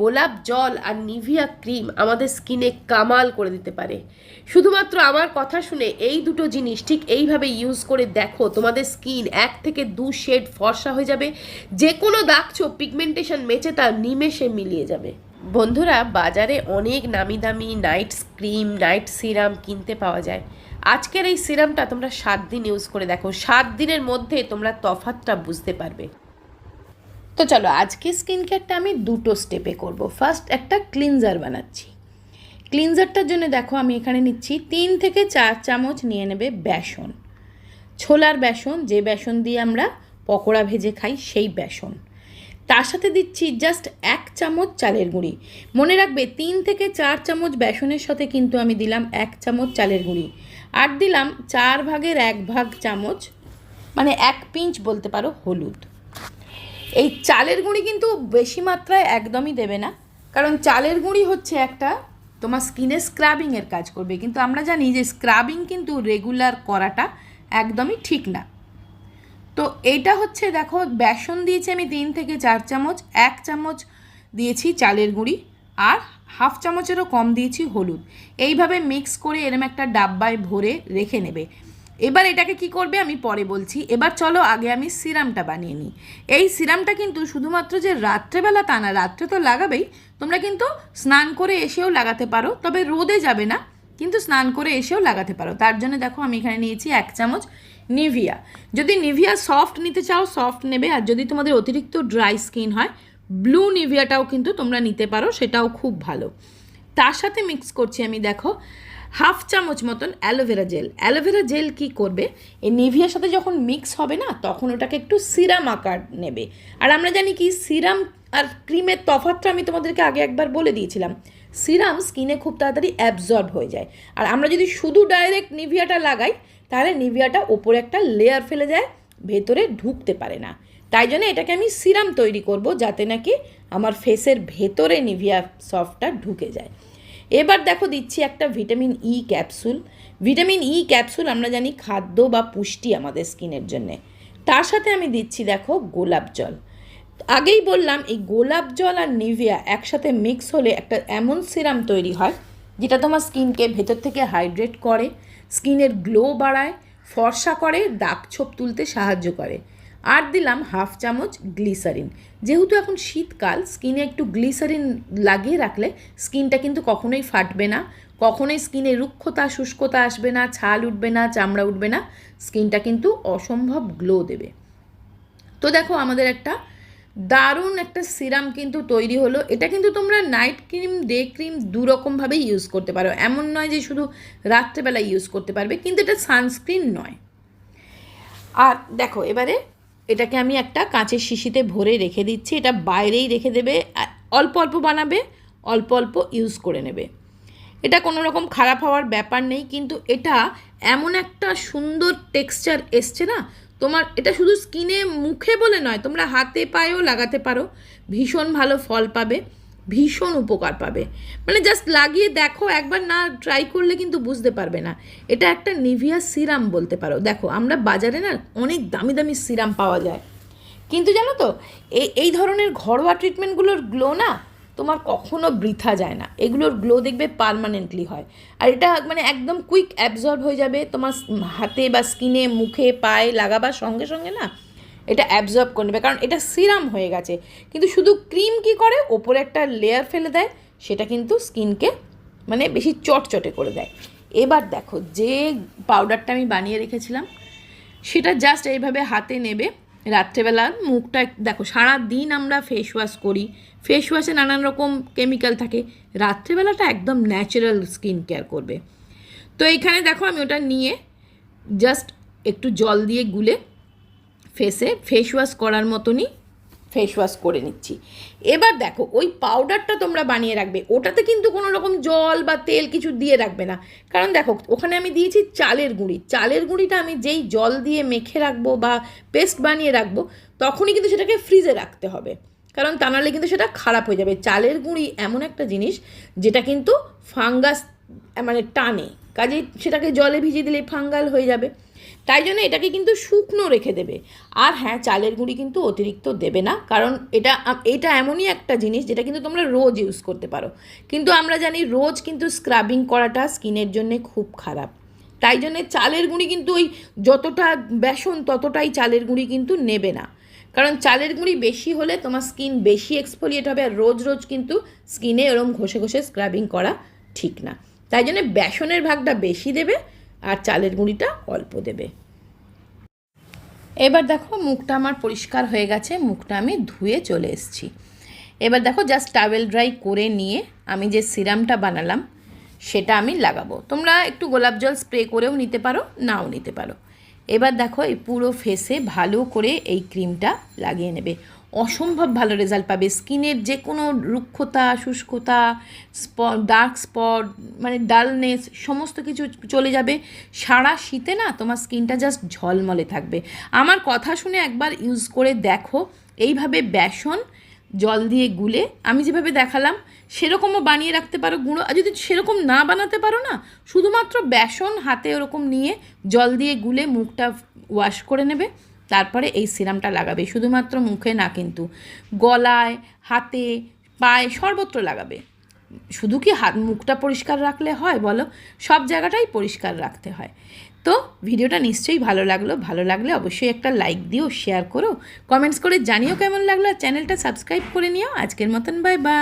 গোলাপ জল আর Nivea cream আমাদের স্কিনে কামাল করে দিতে পারে। শুধুমাত্র আমার কথা শুনে এই দুটো জিনিস ঠিক এইভাবে ইউজ করে দেখো, তোমাদের স্কিন এক থেকে দু শেড ফর্সা হয়ে যাবে। যে কোনো দাগছো পিগমেন্টেশন মেচে তা নিমেষে মিলিয়ে যাবে। বন্ধুরা, বাজারে অনেক নামি দামি নাইট ক্রিম নাইট সিরাম কিনতে পাওয়া যায়। আজকের এই সিরামটা তোমরা সাত দিন ইউজ করে দেখো। সাত দিনের মধ্যে তোমরা তফাতটা বুঝতে পারবে। তো চলো, আজকে স্কিন কেয়ারটা আমি দুটো স্টেপে করব। ফার্স্ট একটা ক্লিনজার বানাচ্ছি। ক্লিনজারটার জন্য দেখো, আমি এখানে নিচ্ছি তিন থেকে চার চামচ নিয়ে নেবে বেসন। ছোলার বেসন, যে বেসন দিয়ে আমরা পকোড়া ভেজে খাই, সেই বেসন। তার সাথে দিচ্ছি জাস্ট এক চামচ চালের গুঁড়ি। মনে রাখবে, তিন থেকে চার চামচ বেসনের সাথে কিন্তু আমি দিলাম এক চামচ চালের গুঁড়ি। আর দিলাম চার ভাগের এক ভাগ চামচ মানে এক পিঞ্চ বলতে পারো হলুদ। এই চালের গুঁড়ি কিন্তু বেশি মাত্রায় একদমই দেবে না। কারণ চালের গুঁড়ি হচ্ছে একটা, তোমার স্কিনে স্ক্রাবিংয়ের কাজ করবে। কিন্তু আমরা জানি যে স্ক্রাবিং কিন্তু রেগুলার করাটা একদমই ঠিক না। তো এইটা হচ্ছে দেখো, বেসন দিয়েছি আমি তিন থেকে চার চামচ, এক চামচ দিয়েছি চালের গুঁড়ি আর হাফ চামচেরও কম দিয়েছি হলুদ। এইভাবে মিক্স করে এরম একটা ডাব্বায় ভরে রেখে নেবে। এবার এটাকে কি করবে আমি পরে বলছি। এবার চলো আগে আমি সিরামটা বানিয়ে নিই। এই সিরামটা কিন্তু শুধুমাত্র যে রাত্রেবেলা তা না, রাত্রে তো লাগাবেই। তোমরা কিন্তু স্নান করে এসেও লাগাতে পারো, তবে রোদে যাবে না, কিন্তু স্নান করে এসেও লাগাতে পারো। তার জন্য দেখো আমি এখানে নিয়েছি এক চামচ নিভিয়া। যদি নিভিয়া সফট নিতে চাও, সফট নেবে। আর যদি তোমাদের অতিরিক্ত ড্রাই স্কিন হয়, ব্লু নিভিয়াটাও কিন্তু তোমরা নিতে পারো, সেটাও খুব ভালো। তার সাথে মিক্স করছি আমি, দেখো। হাফ চামচ মতন অ্যালোভেরা জেল অ্যালোভেরা জেল কি করবে? এই নিভিয়ার সাথে যখন মিক্স হবে না, তখন ওটাকে একটু সিরাম আকার নেবে। আর আমরা জানি কি সিরাম আর ক্রিমের তফাতটা আমি তোমাদেরকে আগে একবার বলে দিয়েছিলাম। সিরাম স্কিনে খুব তাড়াতাড়ি অ্যাবজর্ব হয়ে যায়। আর আমরা যদি শুধু ডাইরেক্ট নিভিয়াটা লাগাই, তাহলে নিভিয়াটা ওপরে একটা লেয়ার ফেলে যায়, ভেতরে ঢুকতে পারে না। তাই জন্য এটাকে আমি সিরাম তৈরি করব, যাতে নাকি আমার ফেসের ভেতরে নিভিয়া সফটটা ঢুকে যায়। এবার দেখো দিচ্ছি একটা vitamin E capsule. Vitamin E capsule আমরা জানি খাদ্য বা পুষ্টি আমাদের স্কিনের জন্যে। তার সাথে আমি দিচ্ছি দেখো গোলাপ জল। আগেই বললাম, এই গোলাপ জল আর নিভিয়া একসাথে মিক্স হলে একটা এমন সিরাম তৈরি হয়, যেটা তোমার স্কিনকে ভেতর থেকে হাইড্রেট করে, স্কিনের গ্লো বাড়ায়, ফর্সা করে, দাগ ছোপ তুলতে সাহায্য করে। আর দিলাম হাফ চামচ গ্লিসারিন। যেহেতু এখন শীতকাল, স্কিনে একটু গ্লিসারিন লাগিয়ে রাখলে স্কিনটা কিন্তু কখনোই ফাটবে না, কখনোই স্কিনে রুক্ষতা, শুষ্কতা আসবে না, ছাল উঠবে না, চামড়া উঠবে না, স্কিনটা কিন্তু অসম্ভব গ্লো দেবে। তো দেখো আমাদের একটা দারুণ একটা সিরাম কিন্তু তৈরি হলো। এটা কিন্তু তোমরা নাইট ক্রিম ডে ক্রিম দু রকমভাবেই ইউজ করতে পারো। এমন নয় যে শুধু রাত্রেবেলা ইউজ করতে পারবে, কিন্তু এটা সানস্ক্রিন নয়। আর দেখো এবারে এটাকে আমি একটা কাঁচের শিশিতে ভরে রেখে দিচ্ছি। এটা বাইরেই রেখে দেবে, অল্প অল্প বানাবে, অল্প অল্প ইউজ করে নেবে। এটা কোনো রকম খারাপ হওয়ার ব্যাপার নেই, কিন্তু এটা এমন একটা সুন্দর টেক্সচার এসছে না? তোমার, এটা শুধু স্কিনে মুখে বলে নয়, তোমরা হাতে পায়েও লাগাতে পারো। ভীষণ ভালো ফল পাবে। ভীষণ উপকার পাবে। মানে জাস্ট লাগিয়ে দেখো, একবার না ট্রাই করলে কিন্তু বুঝতে পারবে না। এটা একটা নিভিয়া সিরাম বলতে পারো। দেখো, আমরা বাজারে না অনেক দামি দামি সিরাম পাওয়া যায়। কিন্তু জানো তো, এই এই ধরনের ঘরোয়া ট্রিটমেন্টগুলোর গ্লো না তোমার কখনো বৃথা যায় না। এগুলোর গ্লো দেখবে পারমানেন্টলি হয়। আর এটা মানে একদম কুইক অ্যাবজর্ব হয়ে যাবে। তোমার হাতে বা স্কিনে মুখে, পায়ে লাগাবার সঙ্গে সঙ্গে না এটা অ্যাবজর্ব করে নেবে। কারণ এটা সিরাম হয়ে গেছে। কিন্তু শুধু ক্রিম কি করে? ওপরে একটা লেয়ার ফেলে দেয়। সেটা কিন্তু স্কিনকে মানে বেশি চটচটে করে দেয়। এবার দেখো, যে পাউডারটা আমি বানিয়ে রেখেছিলাম, সেটা জাস্ট এইভাবে হাতে নেবে। রাত্রেবেলা মুখটা দেখো সারা দিন আমরা ফেস ওয়াশ করি। ফেস ওয়াশে নানান রকম কেমিক্যাল থাকে। রাত্রেবেলাটা একদম ন্যাচারাল স্কিন কেয়ার করবে। তো এইখানে দেখো, আমি ওটা নিয়ে জাস্ট একটু জল দিয়ে গুলে ফেসে ফেস ওয়াশ করার মতনই ফেস ওয়াশ করে নিচ্ছি। এবার দেখো, ওই পাউডারটা তোমরা বানিয়ে রাখবে, ওটাতে কিন্তু কোনো রকম জল বা তেল কিছু দিয়ে রাখবে না। কারণ দেখো, ওখানে আমি দিয়েছি চালের গুঁড়ি। চালের গুঁড়িটা আমি যেই জল দিয়ে মেখে রাখব বা পেস্ট বানিয়ে রাখব, তখনই কিন্তু সেটাকে ফ্রিজে রাখতে হবে। কারণ তা নাহলে কিন্তু সেটা খারাপ হয়ে যাবে। চালের গুঁড়ি এমন একটা জিনিস, যেটা কিন্তু ফাঙ্গাস মানে টানে। কাজেই সেটাকে জলে ভিজিয়ে দিলে ফাঙ্গাল হয়ে যাবে। তাই জন্য এটাকে কিন্তু শুকনো রেখে দেবে। আর হ্যাঁ চালের গুঁড়ি কিন্তু অতিরিক্ত দেবে না, কারণ এটা এটা এমনই একটা জিনিস যেটা কিন্তু তোমরা রোজ ইউজ করতে পারো। কিন্তু আমরা জানি রোজ কিন্তু স্ক্রাবিং করাটা স্কিনের জন্য খুব খারাপ। তাই জন্যে চালের গুঁড়ি কিন্তু ওই যতটা বেসন ততটাই চালের গুঁড়ি কিন্তু নেবে না। কারণ চালের গুঁড়ি বেশি হলে তোমার স্কিন বেশি এক্সফোলিয়েট হবে, আর রোজ রোজ কিন্তু স্কিনে এরম ঘষে ঘষে স্ক্রাবিং করা ঠিক না। তাই জন্য বেসনের ভাগটা বেশি দেবে আর চালের গুঁড়িটা অল্প দেবে। এবার দেখো মুখটা আমার পরিষ্কার হয়ে গেছে, মুখটা আমি ধুয়ে চলে এসেছি। এবার দেখো জাস্ট টাওয়েল ড্রাই করে নিয়ে আমি যে সিরামটা বানালাম, সেটা আমি লাগাবো। তোমরা একটু গোলাপ জল স্প্রে করেও নিতে পারো, নাও নিতে পারো। এবার দেখো এই পুরো ফেসে ভালো করে এই ক্রিমটা লাগিয়ে নেবে। অসম্ভব ভালো রেজাল্ট পাবে। স্কিনের যে কোনো রুক্ষতা, শুষ্কতা স্পট ডার্ক স্পট মানে ডালনেস সমস্ত কিছু চলে যাবে। সারা শীতে না তোমার স্কিনটা জাস্ট ঝলমলে থাকবে। আমার কথা শুনে একবার ইউজ করে দেখো। এইভাবে বেসন জল দিয়ে গুলে আমি যেভাবে দেখালাম, সেরকমও বানিয়ে রাখতে পারো গুঁড়ো। আর যদি সেরকম না বানাতে পারো না, শুধুমাত্র বেসন হাতে ওরকম নিয়ে জল দিয়ে গুলে মুখটা ওয়াশ করে নেবে, তারপরে এই সিরামটা লাগাবে। শুধুমাত্র মুখে না কিন্তু, গলায়, হাতে, পায়ে সর্বত্র লাগাবে। শুধু কি হাত মুখটা পরিষ্কার রাখলে হয় বলো? সব জায়গাটাই পরিষ্কার রাখতে হয়। তো ভিডিওটা নিশ্চয়ই ভালো লাগল। ভালো লাগলে অবশ্যই একটা লাইক দিও শেয়ার করো। কমেন্টস করে জানিও কেমন লাগল। আর চ্যানেলটা সাবস্ক্রাইব করে নিও। আজকের মতন বাই বাই